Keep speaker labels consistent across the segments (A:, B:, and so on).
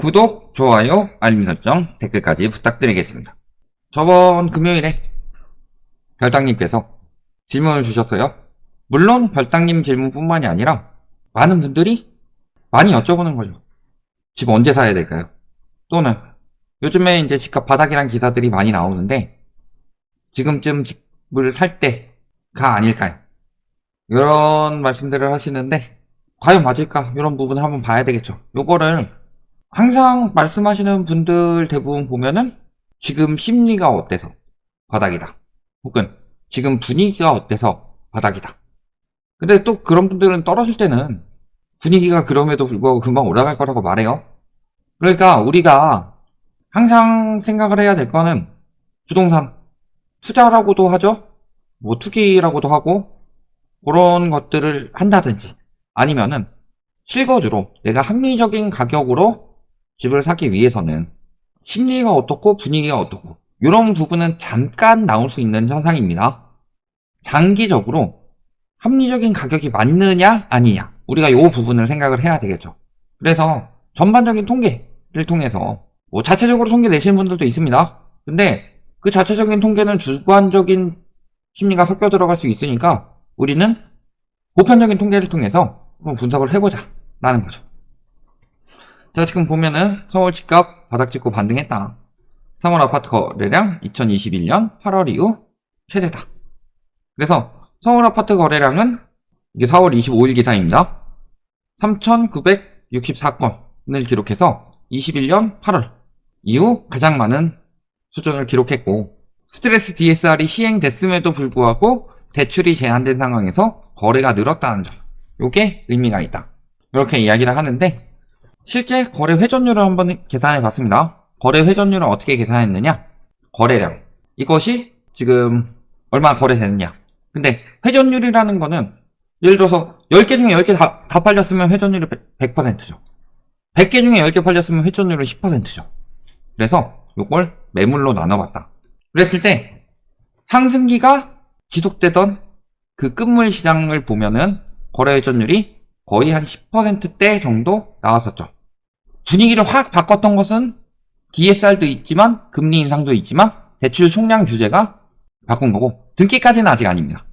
A: 구독, 좋아요, 알림 설정, 댓글까지 부탁드리겠습니다. 저번 금요일에 별당님께서 질문을 주셨어요. 물론 별당님 질문뿐만이 아니라 많은 분들이 많이 여쭤보는 거죠. 집 언제 사야 될까요? 또는 요즘에 이제 집값 바닥이란 기사들이 많이 나오는데 지금쯤 집을 살 때가 아닐까요? 이런 말씀들을 하시는데 과연 맞을까? 이런 부분을 한번 봐야 되겠죠. 요거를 항상 말씀하시는 분들 대부분 보면은 지금 심리가 어때서 바닥이다. 혹은 지금 분위기가 어때서 바닥이다. 근데 또 그런 분들은 떨어질 때는 분위기가 그럼에도 불구하고 금방 올라갈 거라고 말해요. 그러니까 우리가 항상 생각을 해야 될 거는 부동산 투자라고도 하죠. 뭐 투기라고도 하고 그런 것들을 한다든지 아니면은 실거주로 내가 합리적인 가격으로 집을 사기 위해서는 심리가 어떻고 분위기가 어떻고 이런 부분은 잠깐 나올 수 있는 현상입니다. 장기적으로 합리적인 가격이 맞느냐 아니냐 우리가 이 부분을 생각을 해야 되겠죠. 그래서 전반적인 통계를 통해서 뭐 자체적으로 통계 내시는 분들도 있습니다. 근데 그 자체적인 통계는 주관적인 심리가 섞여 들어갈 수 있으니까 우리는 보편적인 통계를 통해서 한번 분석을 해보자 라는 거죠. 자 지금 보면은 서울 집값 바닥 찍고 반등했다. 3월 아파트 거래량 2021년 8월 이후 최대다. 그래서 서울 아파트 거래량은 이게 4월 25일 기사입니다. 3,964건을 기록해서 21년 8월 이후 가장 많은 수준을 기록했고 스트레스 DSR이 시행됐음에도 불구하고 대출이 제한된 상황에서 거래가 늘었다는 점. 요게 의미가 있다. 이렇게 이야기를 하는데 실제 거래 회전율을 한번 계산해 봤습니다. 거래 회전율을 어떻게 계산했느냐? 거래량. 이것이 지금 얼마 거래되느냐? 근데 회전율이라는 거는 예를 들어서 10개 중에 10개 다, 다 팔렸으면 회전율이 100%죠. 100개 중에 10개 팔렸으면 회전율은 10%죠. 그래서 이걸 매물로 나눠봤다. 그랬을 때 상승기가 지속되던 그 끝물 시장을 보면은 거래 회전율이 거의 한 10%대 정도 나왔었죠. 분위기를 확 바꿨던 것은 DSR도 있지만 금리 인상도 있지만 대출 총량 규제가 바꾼 거고 등기까지는 아직 아닙니다.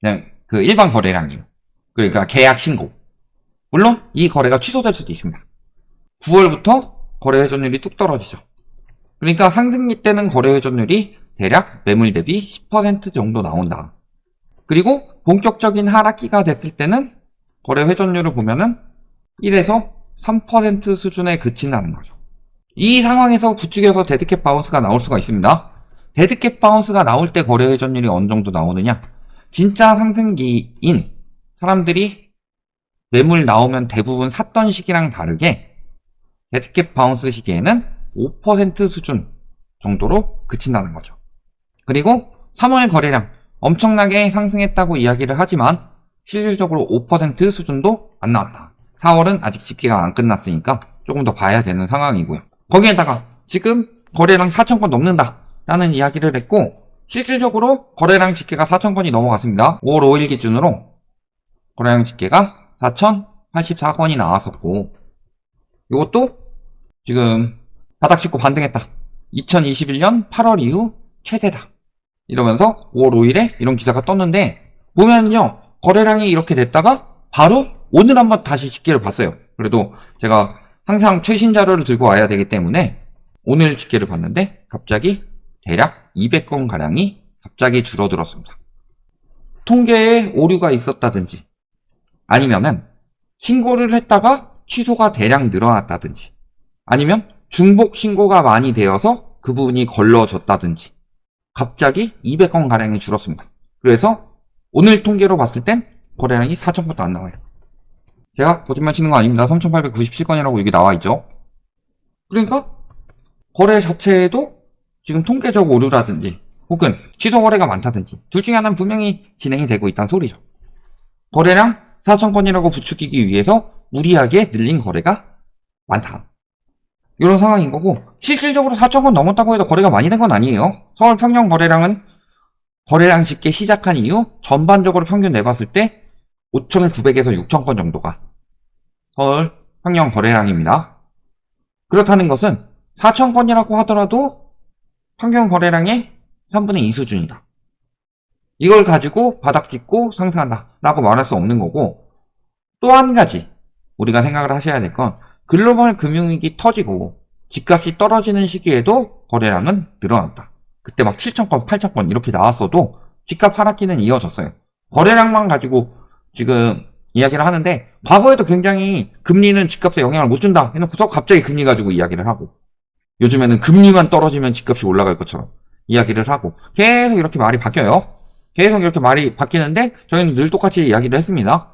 A: 그냥 그 일반 거래량이요. 그러니까 계약 신고. 물론 이 거래가 취소될 수도 있습니다. 9월부터 거래 회전율이 뚝 떨어지죠. 그러니까 상승기 때는 거래 회전율이 대략 매물 대비 10% 정도 나온다. 그리고 본격적인 하락기가 됐을 때는 거래 회전율을 보면은 1에서 3% 수준에 그친다는 거죠. 이 상황에서 부축에서 데드캡 바운스가 나올 수가 있습니다. 데드캡 바운스가 나올 때 거래 회전율이 어느 정도 나오느냐? 진짜 상승기인 사람들이 매물 나오면 대부분 샀던 시기랑 다르게 데드캡 바운스 시기에는 5% 수준 정도로 그친다는 거죠. 그리고 3월 거래량 엄청나게 상승했다고 이야기를 하지만 실질적으로 5% 수준도 안 나왔다. 4월은 아직 집계가 안 끝났으니까 조금 더 봐야 되는 상황이고요. 거기에다가 지금 거래량 4,000건 넘는다 라는 이야기를 했고 실질적으로 거래량 집계가 4,000건이 넘어갔습니다. 5월 5일 기준으로 거래량 집계가 4,084건이 나왔었고 이것도 지금 바닥 짚고 반등했다. 2021년 8월 이후 최대다. 이러면서 5월 5일에 이런 기사가 떴는데 보면요 거래량이 이렇게 됐다가 바로 오늘 한번 다시 집계를 봤어요. 그래도 제가 항상 최신 자료를 들고 와야 되기 때문에 오늘 집계를 봤는데 갑자기 대략 200건 가량이 갑자기 줄어들었습니다. 통계에 오류가 있었다든지 아니면은 신고를 했다가 취소가 대량 늘어났다든지 아니면 중복 신고가 많이 되어서 그 부분이 걸러졌다든지 갑자기 200건 가량이 줄었습니다. 그래서 오늘 통계로 봤을 땐 거래량이 4,000건도 안 나와요. 제가 거짓말 치는 거 아닙니다. 3,897건이라고 여기 나와 있죠. 그러니까 거래 자체에도 지금 통계적 오류라든지 혹은 취소 거래가 많다든지 둘 중에 하나는 분명히 진행이 되고 있다는 소리죠. 거래량 4,000건이라고 부추기기 위해서 무리하게 늘린 거래가 많다. 이런 상황인 거고 실질적으로 4,000건 넘었다고 해도 거래가 많이 된 건 아니에요. 서울 평년 거래량은 거래량 집계 시작한 이후 전반적으로 평균 내봤을 때 5,900에서 6,000건 정도가 서울 평년 거래량입니다. 그렇다는 것은 4천 건이라고 하더라도 평균 거래량의 3분의 2 수준이다. 이걸 가지고 바닥 찍고 상승한다 라고 말할 수 없는 거고 또 한 가지 우리가 생각을 하셔야 될 건 글로벌 금융위기 터지고 집값이 떨어지는 시기에도 거래량은 늘어났다. 그때 막 7천 건, 8천 건 이렇게 나왔어도 집값 하락기는 이어졌어요. 거래량만 가지고 지금 이야기를 하는데 과거에도 굉장히 금리는 집값에 영향을 못 준다 해놓고서 갑자기 금리 가지고 이야기를 하고 요즘에는 금리만 떨어지면 집값이 올라갈 것처럼 이야기를 하고 계속 이렇게 말이 바뀌어요. 계속 이렇게 말이 바뀌는데 저희는 늘 똑같이 이야기를 했습니다.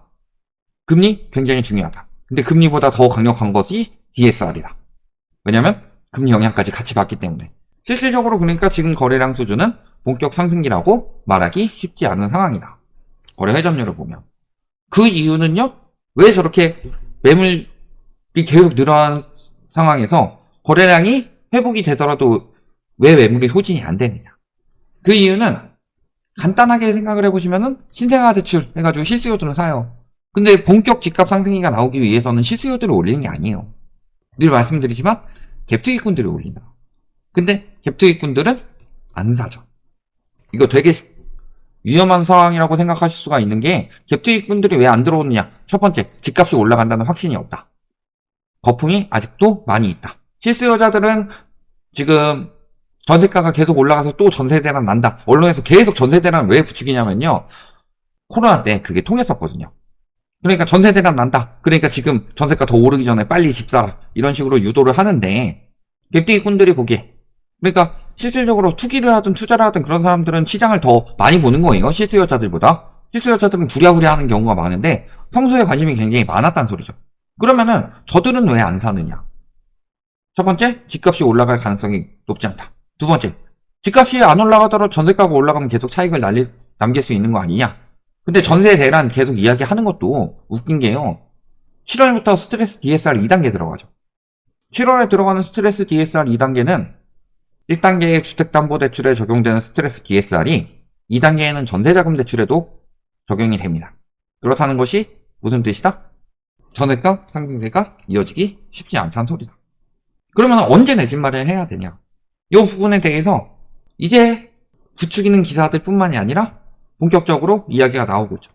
A: 금리 굉장히 중요하다. 근데 금리보다 더 강력한 것이 DSR이다. 왜냐면 금리 영향까지 같이 받기 때문에. 실질적으로 그러니까 지금 거래량 수준은 본격 상승기라고 말하기 쉽지 않은 상황이다. 거래 회전율을 보면. 그 이유는요? 왜 저렇게 매물이 계속 늘어난 상황에서 거래량이 회복이 되더라도 왜 매물이 소진이 안 되느냐? 그 이유는 간단하게 생각을 해보시면은 신생아 대출 해가지고 실수요들을 사요. 근데 본격 집값 상승기가 나오기 위해서는 실수요들을 올리는 게 아니에요. 늘 말씀드리지만 갭투기꾼들이 올린다. 근데 갭투기꾼들은 안 사죠. 이거 되게 위험한 상황이라고 생각하실 수가 있는 게 갭투기꾼들이 왜 안 들어오느냐? 첫 번째, 집값이 올라간다는 확신이 없다. 거품이 아직도 많이 있다. 실수요자들은 지금 전세가가 계속 올라가서 또 전세 대란 난다. 언론에서 계속 전세 대란 왜 부추기냐면요. 코로나 때 그게 통했었거든요. 그러니까 전세 대란 난다. 그러니까 지금 전세가 더 오르기 전에 빨리 집 사라. 이런 식으로 유도를 하는데 갭투기꾼들이 보기에 그러니까 실질적으로 투기를 하든 투자를 하든 그런 사람들은 시장을 더 많이 보는 거예요. 실수요자들보다. 실수요자들은 부랴부랴 하는 경우가 많은데 평소에 관심이 굉장히 많았다는 소리죠. 그러면은 저들은 왜 안 사느냐? 첫 번째, 집값이 올라갈 가능성이 높지 않다. 두 번째, 집값이 안 올라가더라도 전세가가 올라가면 계속 차익을 날리, 남길 수 있는 거 아니냐? 근데 전세 대란 계속 이야기하는 것도 웃긴 게요. 7월부터 스트레스 DSR 2단계 들어가죠. 7월에 들어가는 스트레스 DSR 2단계는 1단계의 주택담보대출에 적용되는 스트레스 DSR이 2단계에는 전세자금 대출에도 적용이 됩니다. 그렇다는 것이 무슨 뜻이다? 전세가 상승세가 이어지기 쉽지 않다는 소리다. 그러면 언제 내 집 마련해야 되냐? 이 부분에 대해서 이제 부추기는 기사들 뿐만이 아니라 본격적으로 이야기가 나오고 있죠.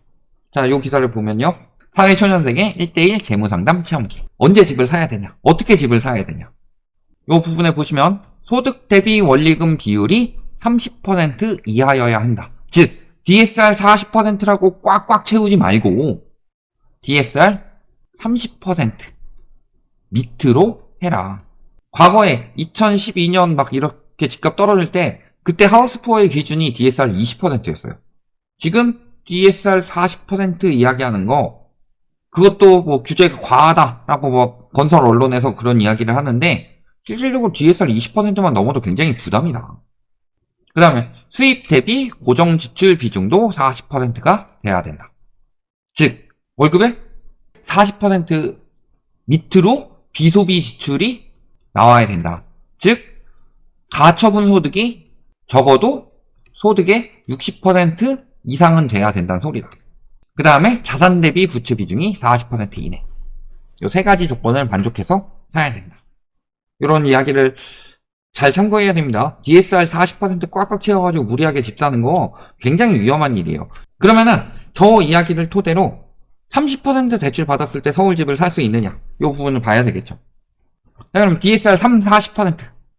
A: 자, 이 기사를 보면요. 사회초년생의 1대1 재무상담 체험기. 언제 집을 사야 되냐? 어떻게 집을 사야 되냐? 이 부분에 보시면 소득 대비 원리금 비율이 30% 이하여야 한다. 즉, DSR 40%라고 꽉꽉 채우지 말고 DSR 30% 밑으로 해라. 과거에 2012년 막 이렇게 집값 떨어질 때 그때 하우스푸어의 기준이 DSR 20%였어요. 지금 DSR 40% 이야기하는 거 그것도 뭐 규제가 과하다라고 뭐 건설 언론에서 그런 이야기를 하는데 실질적으로 DSR 20%만 넘어도 굉장히 부담이다. 그 다음에 수입 대비 고정 지출 비중도 40%가 돼야 된다. 즉 월급의 40% 밑으로 비소비 지출이 나와야 된다. 즉 가처분 소득이 적어도 소득의 60% 이상은 돼야 된다는 소리다. 그 다음에 자산 대비 부채 비중이 40% 이내. 이 세 가지 조건을 만족해서 사야 된다. 이런 이야기를 잘 참고해야 됩니다. DSR 40% 꽉꽉 채워가지고 무리하게 집 사는 거 굉장히 위험한 일이에요. 그러면은 저 이야기를 토대로 30% 대출 받았을 때 서울집을 살 수 있느냐 이 부분을 봐야 되겠죠. 자, 그럼 DSR 3, 40%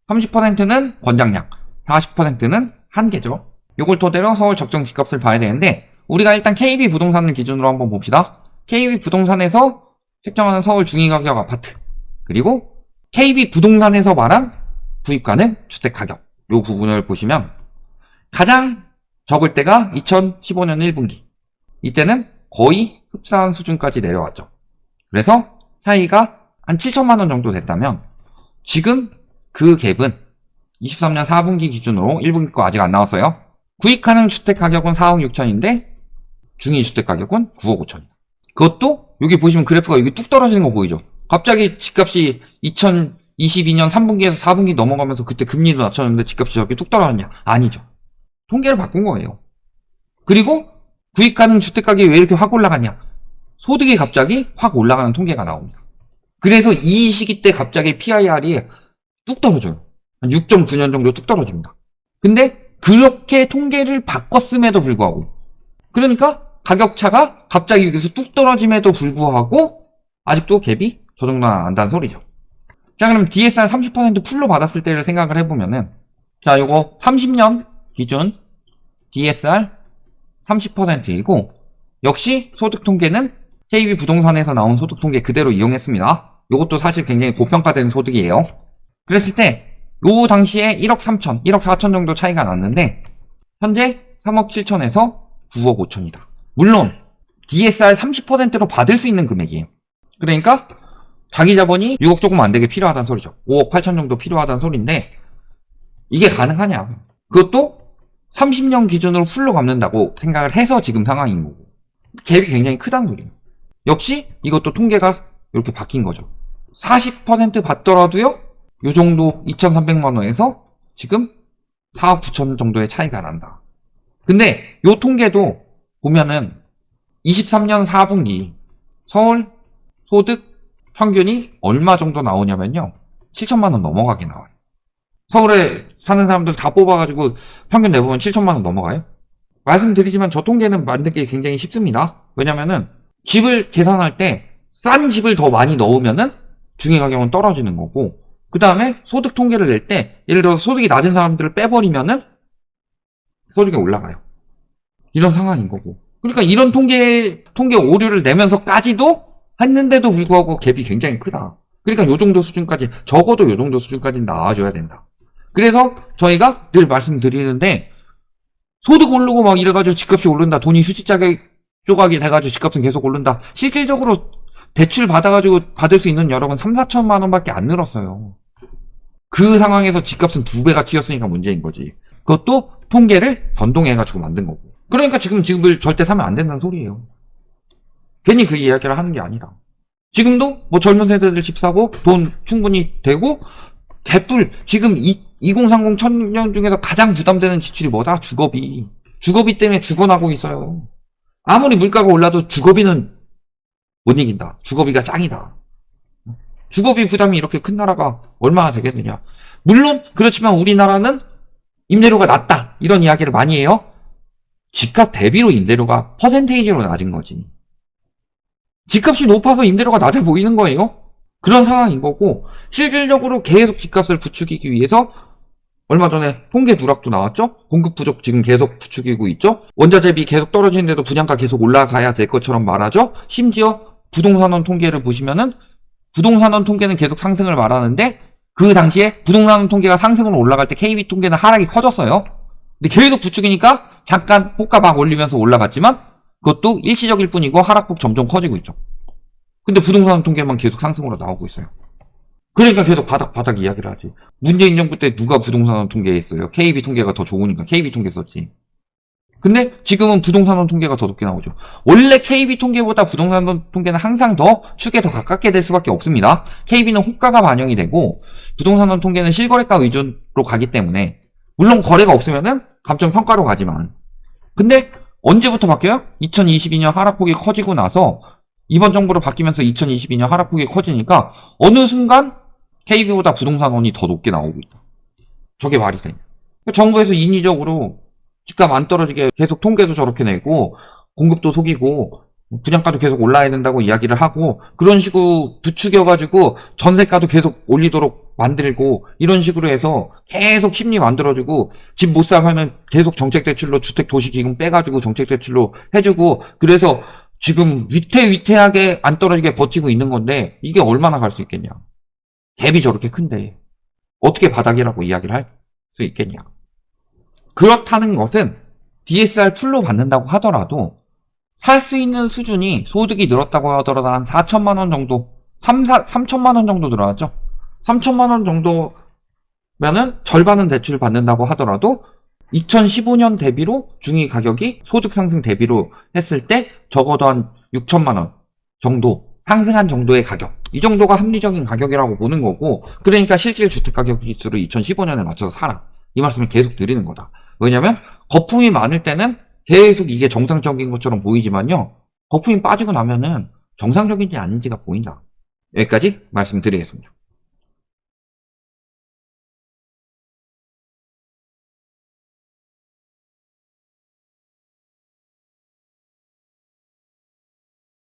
A: 30%는 권장량 40%는 한계죠. 이걸 토대로 서울 적정 집값을 봐야 되는데 우리가 일단 KB 부동산을 기준으로 한번 봅시다. KB 부동산에서 책정하는 서울 중위가격 아파트 그리고 KB 부동산에서 말한 구입 가능 주택 가격 이 부분을 보시면 가장 적을 때가 2015년 1분기 이때는 거의 흡사한 수준까지 내려왔죠. 그래서 차이가 한 7천만 원 정도 됐다면 지금 그 갭은 23년 4분기 기준으로 1분기 거 아직 안 나왔어요. 구입 가능 주택 가격은 4억 6천인데 중위 주택 가격은 9억 5천이다. 그것도 여기 보시면 그래프가 여기 뚝 떨어지는 거 보이죠? 갑자기 집값이 2022년 3분기에서 4분기 넘어가면서 그때 금리도 낮췄는데 집값이 저렇게 뚝 떨어졌냐? 아니죠. 통계를 바꾼 거예요. 그리고 구입 가능 주택 가격이 왜 이렇게 확 올라갔냐? 소득이 갑자기 확 올라가는 통계가 나옵니다. 그래서 이 시기 때 갑자기 PIR이 뚝 떨어져요. 한 6.9년 정도 뚝 떨어집니다. 근데 그렇게 통계를 바꿨음에도 불구하고 그러니까 가격차가 갑자기 여기서 뚝 떨어짐에도 불구하고 아직도 갭이 저 정도 안 난다는 소리죠. 자 그럼 DSR 30% 풀로 받았을 때를 생각을 해보면은 자 요거 30년 기준 DSR 30%이고 역시 소득 통계는 KB 부동산에서 나온 소득 통계 그대로 이용했습니다. 요것도 사실 굉장히 고평가된 소득이에요. 그랬을 때 요 당시에 1억 3천, 1억 4천 정도 차이가 났는데 현재 3억 7천에서 9억 5천이다. 물론 DSR 30%로 받을 수 있는 금액이에요. 그러니까 자기 자본이 6억 조금 안 되게 필요하다는 소리죠. 5억 8천 정도 필요하다는 소리인데 이게 가능하냐? 그것도 30년 기준으로 풀로 갚는다고 생각을 해서 지금 상황인 거고 갭이 굉장히 크다는 소리예요. 역시 이것도 통계가 이렇게 바뀐 거죠. 40% 받더라도요, 요 정도 2,300만 원에서 지금 4억 9천 정도의 차이가 난다. 근데 요 통계도 보면은 23년 4분기 서울 소득 평균이 얼마 정도 나오냐면요. 7천만 원 넘어가게 나와요. 서울에 사는 사람들 다 뽑아가지고 평균 내보면 7천만 원 넘어가요. 말씀드리지만 저 통계는 만들기 굉장히 쉽습니다. 왜냐면은 집을 계산할 때 싼 집을 더 많이 넣으면은 중위 가격은 떨어지는 거고 그 다음에 소득 통계를 낼 때 예를 들어서 소득이 낮은 사람들을 빼버리면은 소득이 올라가요. 이런 상황인 거고 그러니까 이런 통계 통계 오류를 내면서까지도 했는데도 불구하고 갭이 굉장히 크다. 그러니까 요 정도 수준까지 적어도 요 정도 수준까지는 나와줘야 된다. 그래서 저희가 늘 말씀드리는데 소득 오르고 막 이래가지고 집값이 오른다. 돈이 수지짜게 조각이 돼가지고 집값은 계속 오른다. 실질적으로 대출 받아가지고 받을 수 있는 여력은 3, 4천만 원밖에 안 늘었어요. 그 상황에서 집값은 두 배가 튀었으니까 문제인 거지. 그것도 통계를 변동해가지고 만든 거고. 그러니까 지금 집을 절대 사면 안 된다는 소리예요. 괜히 그 이야기를 하는 게 아니라. 지금도 뭐 젊은 세대들 집 사고 돈 충분히 되고 개뿔 지금 이, 2030 청년 중에서 가장 부담되는 지출이 뭐다? 주거비. 주거비 때문에 죽어나고 있어요. 아무리 물가가 올라도 주거비는 못 이긴다. 주거비가 짱이다. 주거비 부담이 이렇게 큰 나라가 얼마나 되겠느냐. 물론 그렇지만 우리나라는 임대료가 낮다. 이런 이야기를 많이 해요. 집값 대비로 임대료가 퍼센테이지로 낮은 거지. 집값이 높아서 임대료가 낮아 보이는 거예요. 그런 상황인 거고 실질적으로 계속 집값을 부추기기 위해서 얼마 전에 통계 누락도 나왔죠? 공급 부족 지금 계속 부추기고 있죠? 원자 재비 계속 떨어지는데도 분양가 계속 올라가야 될 것처럼 말하죠? 심지어 부동산원 통계를 보시면은 부동산원 통계는 계속 상승을 말하는데 그 당시에 부동산원 통계가 상승으로 올라갈 때 KB 통계는 하락이 커졌어요. 근데 계속 부추기니까 잠깐 호가 막 올리면서 올라갔지만 그것도 일시적일 뿐이고 하락폭 점점 커지고 있죠. 근데 부동산 통계만 계속 상승으로 나오고 있어요. 그러니까 계속 바닥 바닥 이야기를 하지. 문재인 정부 때 누가 부동산 통계했어요? KB 통계가 더 좋으니까 KB 통계 썼지. 근데 지금은 부동산 통계가 더 높게 나오죠. 원래 KB 통계보다 부동산 통계는 항상 더 축에 더 가깝게 될 수밖에 없습니다. KB는 호가가 반영이 되고 부동산 통계는 실거래가 위주로 가기 때문에 물론 거래가 없으면은 감정 평가로 가지만 근데 언제부터 바뀌어요? 2022년 하락폭이 커지고 나서 이번 정부로 바뀌면서 2022년 하락폭이 커지니까 어느 순간 KB보다 부동산원이 더 높게 나오고 있다. 저게 말이 되냐. 정부에서 인위적으로 집값 안 떨어지게 계속 통계도 저렇게 내고 공급도 속이고 분양가도 계속 올라야 된다고 이야기를 하고 그런 식으로 부추겨가지고 전세가도 계속 올리도록 만들고 이런 식으로 해서 계속 심리 만들어주고 집 못 사면은 계속 정책대출로 주택도시기금 빼가지고 정책대출로 해주고 그래서 지금 위태위태하게 안 떨어지게 버티고 있는 건데 이게 얼마나 갈 수 있겠냐. 갭이 저렇게 큰데 어떻게 바닥이라고 이야기를 할 수 있겠냐. 그렇다는 것은 DSR 풀로 받는다고 하더라도 살 수 있는 수준이 소득이 늘었다고 하더라도 한 4천만 원 정도, 3, 4, 3천만 원 정도 늘어났죠? 3천만 원 정도면은 절반은 대출 받는다고 하더라도 2015년 대비로 중위 가격이 소득 상승 대비로 했을 때 적어도 한 6천만 원 정도 상승한 정도의 가격. 이 정도가 합리적인 가격이라고 보는 거고, 그러니까 실질 주택 가격 지수를 2015년에 맞춰서 사라. 이 말씀을 계속 드리는 거다. 왜냐면 거품이 많을 때는 계속 이게 정상적인 것처럼 보이지만요. 거품이 빠지고 나면은 정상적인지 아닌지가 보인다. 여기까지 말씀드리겠습니다.